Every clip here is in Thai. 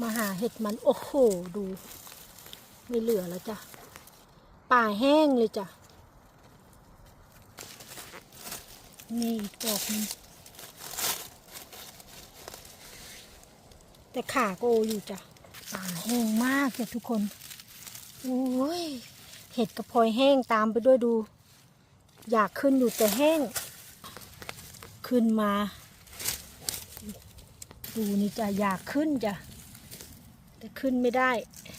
มาหาเห็ดมัน โอ้โห ดู ไม่เหลือแล้วจ้ะ ป่าแห้งเลยจ้ะ นี่อีกดอกนึงแต่ขาก็โออยู่จ้ะ ป่าแห้งมากจ้ะทุกคน โอ้ย เห็ดกระพลอยแห้งตามไปด้วยดู อยากขึ้นอยู่แต่แห้ง ขึ้นมา ดูนี่จะอยากขึ้นจ้ะ แต่ขึ้นไม่ได้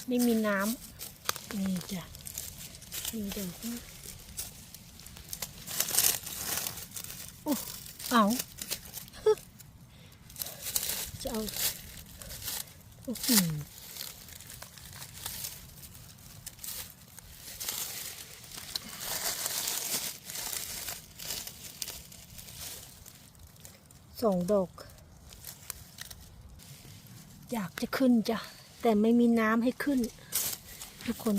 ไม่มีน้ำนี่จ้ะมีเดอกนะโอ้เอาจะเอาโอ้โหสองดอก อยากจะขึ้นจ้ะ แต่ไม่มีน้ำให้ขึ้น ทุกคน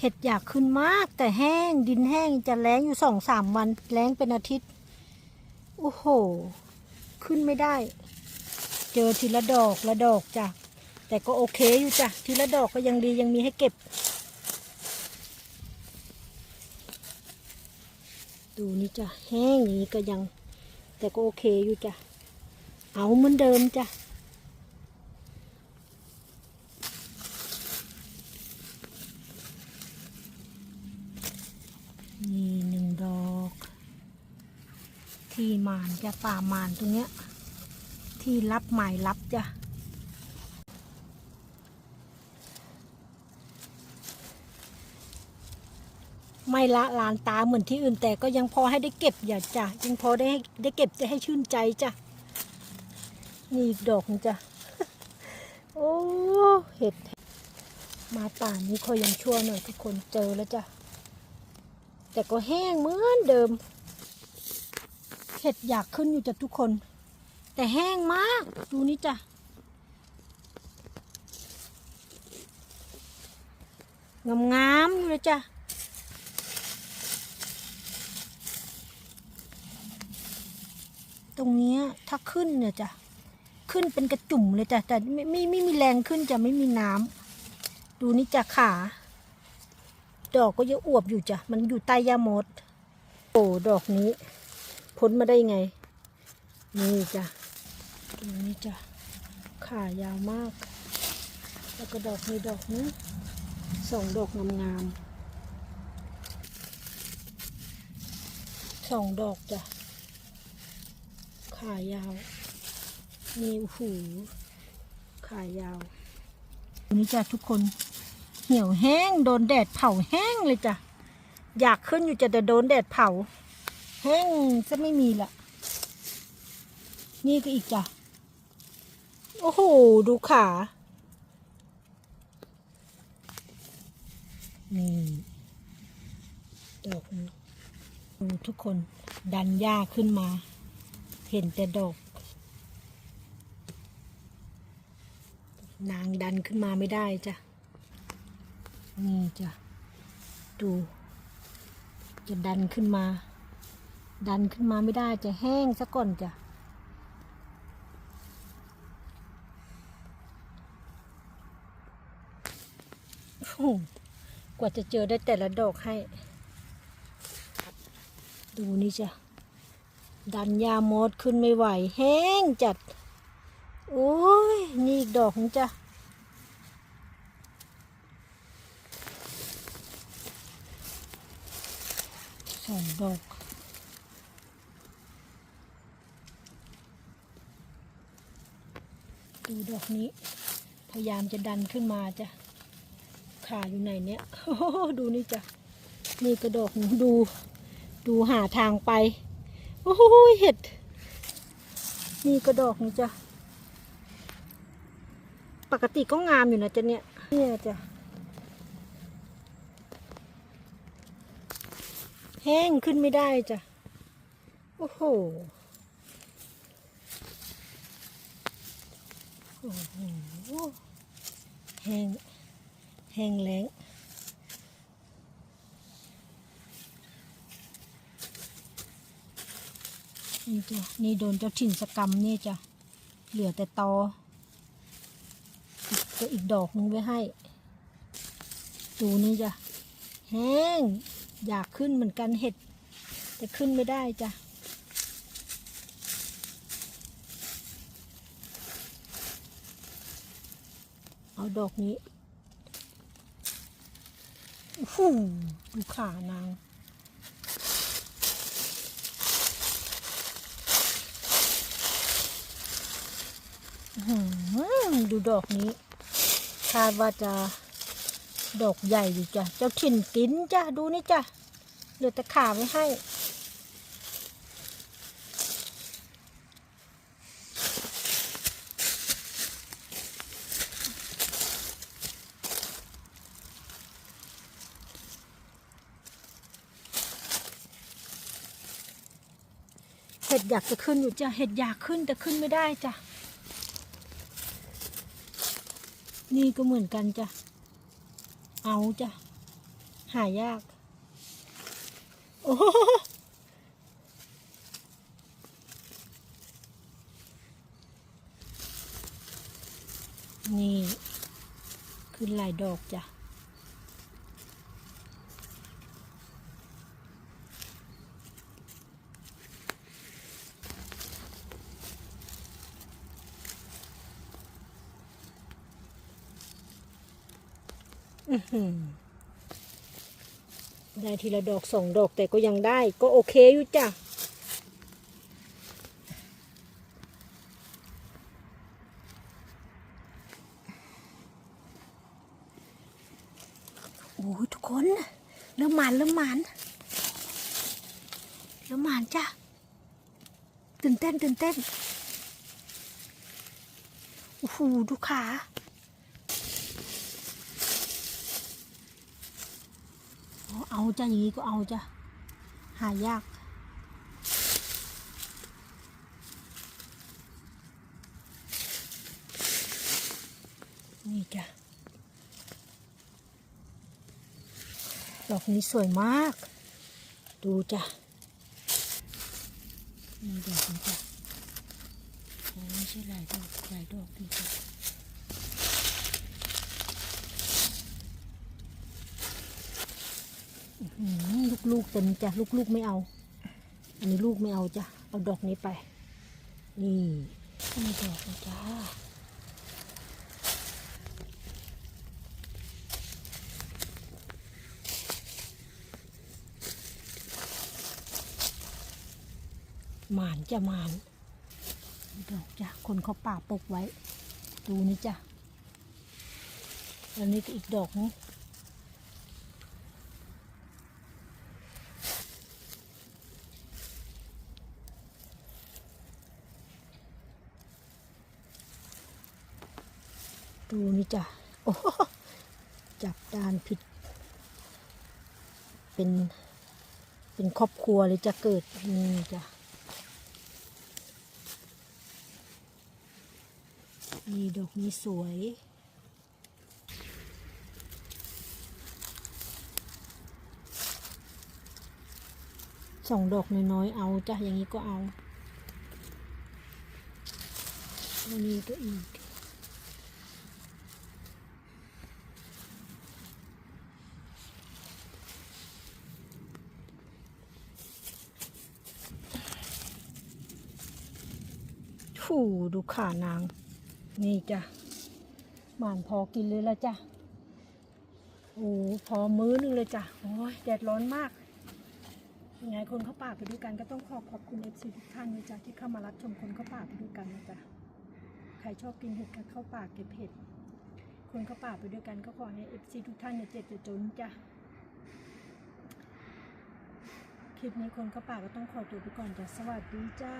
เห็ดอยากขึ้นมาก แต่แห้งดินแห้งจะแล้งอยู่สองสามวันแล้งเป็นอาทิตย์โอ้โห ขึ้นไม่ได้ เจอทีละดอกละดอกจ้ะแต่ก็โอเคอยู่จ้ะทีละดอกก็ยังดียังมีให้เก็บ ดูนี่จ้ะแห้งอย่างนี้ก็ยัง แต่ก็โอเคอยู่จ้ะเอาเหมือนเดิมจ้ะ นี่หนึ่งดอก ที่หมาน จะป่ามานตรงเนี้ย ที่รับหมายรับจ้ะไม่ละลานตาเหมือนที่อื่นแต่ก็ยังพอให้ได้เก็บอย่าจ้ะยังพอได้ให้ได้เก็บจะให้ชื่นใจจ้ะนี่อีกดอกนึงจ้ะโอ้เห็ดมาป่านนี้คอยยังชั่วหน่อยทุกคนเจอแล้วจ้ะแต่ก็แห้งเหมือนเดิม เห็ดอยากขึ้นอยู่จ้ะทุกคน แต่แห้งมาก ดูนี่จ้ะงามๆอยู่เลยจ้ะตรงนี้ถ้าขึ้นเนี่ยจ้ะขึ้นเป็นกระจุ่มเลยจ้ะแต่ไม่ไม่ไม่มีแรงขึ้นจะไม่มีน้ำดูนี่จ้ะขา ดอกก็ยังอวบอยู่จ้ะมันอยู่ใต้ยาหมด โอ้ดอกนี้ พ้นมาได้ไง นี่จ้ะตรงนี้จ้ะขายาวมาก แล้วก็ดอกนี้ดอกนี้สองดอกงามๆสองดอกจ้ะ ขายาวนี่โอ้โหูขายาวนี่จ้ะทุกคน เหี่ยวแห้ง โดนแดดเผาแห้งเลยจ้ะ อยากขึ้นอยู่จะแต่โดนแดดเผา แห้งจะไม่มีละนี่ก็อีกจ้ะ โอ้โห ดูขา นี่ดอกดูทุกคนดันหญ้าขึ้นมา เห็นแต่ดอก นางดันขึ้นมาไม่ได้จ้ะ นี่จ้ะ ดู จะดันขึ้นมา ดันขึ้นมาไม่ได้จะแห้งซะก่อนจ้ะโหกว่าจะเจอได้แต่ละดอกให้ ดูนี่จ้ะ ดันยาโมดขึ้นไม่ไหว แห้งจัด โอ้ย นี่อีกดอกนึงจ้ะสองดอก ดูดอกนี้ พยายามจะดันขึ้นมาจ้ะขาอยู่ไหนเนี่ยดูนี่จ้ะนี่กระดอกหนูดูดูหาทางไป โอ้โหเห็ด นี่กระดอกนี่จ้ะปกติก็งามอยู่นะจ๊ะเนี่ยเนี่ยจ้ะแห้งขึ้นไม่ได้จ้ะ โอ้โห โอ้โหแห้งแห้งแล้งนี่จ้ะนี่โดนเจ้าถิ่นสกรรมนี่จ้ะ เหลือแต่ตอก็อีกดอกนึงไว้ให้ ดูนี่จ้ะ แห้ง อยากขึ้นเหมือนกันเห็ด แต่ขึ้นไม่ได้จ้ะ เอาดอกนี้โอ้โหดูขานาง ดูดอกนี้ คาดว่าจะดอกใหญ่อยู่จ้ะ เจ้าถิ่นกินจ้ะ ดูนี่จ้ะ เหลือแต่ขาไม่ให้ เห็ดอยากจะขึ้นอยู่จ้ะเห็ดอยากขึ้นแต่ขึ้นไม่ได้จ้ะนี่ก็เหมือนกันจ้ะเอาจ้ะหายาก โอ้โหนี่ ขึ้นหลายดอกจ้ะ ได้ทีละดอกสองดอกแต่ก็ยังได้ก็โอเคอยู่จ้ะโอ้ยทุกคน เริ่มหมานเริ่มหมานเริ่มหมานจ้ะตื่นเต้นตื่นเต้นโอ้โหดูขา อ๋อ เอาจ้ะอย่างนี้ก็เอาจ้ะหายากนี่จ้ะดอกนี้สวยมาก ดูจ้ะนี่ดอกนี้จ้ะโอ้ไม่ใช่หลายดอกหลายดอกดีจ้ะ อืม ลูกๆเต็มจ้ะลูกๆไม่เอา อันนี้ลูกไม่เอาจ้ะเอาดอกนี้ไป นี่นี่ดอกจ้าหมานจะหมานดอกจ้ะคนเขาป่าปกไว้ ดูนี่จ้ะอันนี้ก็อีกดอกนึง ดูนี่จ้ะโอ้จับด้านผิด เป็นเป็นครอบครัวเลยจะเกิดนี่จ้ะนี่ดอกนี้สวยสองดอกน้อยๆ เอาจ้ะ อย่างนี้ก็เอาอันนี้ก็อีก ถูดูขานาง นี่จ้ะหมานพอกินเลยละจ้ะโอ้พอมื้อนึงเลยจ้ะโอ้ยแดดร้อนมากยังไงคนเข้าป่าไปด้วยกันก็ต้องขอขอบคุณเอฟซีทุกท่านนะจ๊ะที่เข้ามารับชมคนเข้าป่าไปด้วยกันนะจ๊ะใครชอบกินเห็ดก็เข้าป่าเก็บเห็ดคนเข้าป่าไปด้วยกันก็ขอให้เอฟซีทุกท่านเนี่ยเจ็บจะจนจ้ะคลิปนี้คนเข้าป่าก็ต้องขอตัวไปก่อนจ้ะสวัสดีจ้า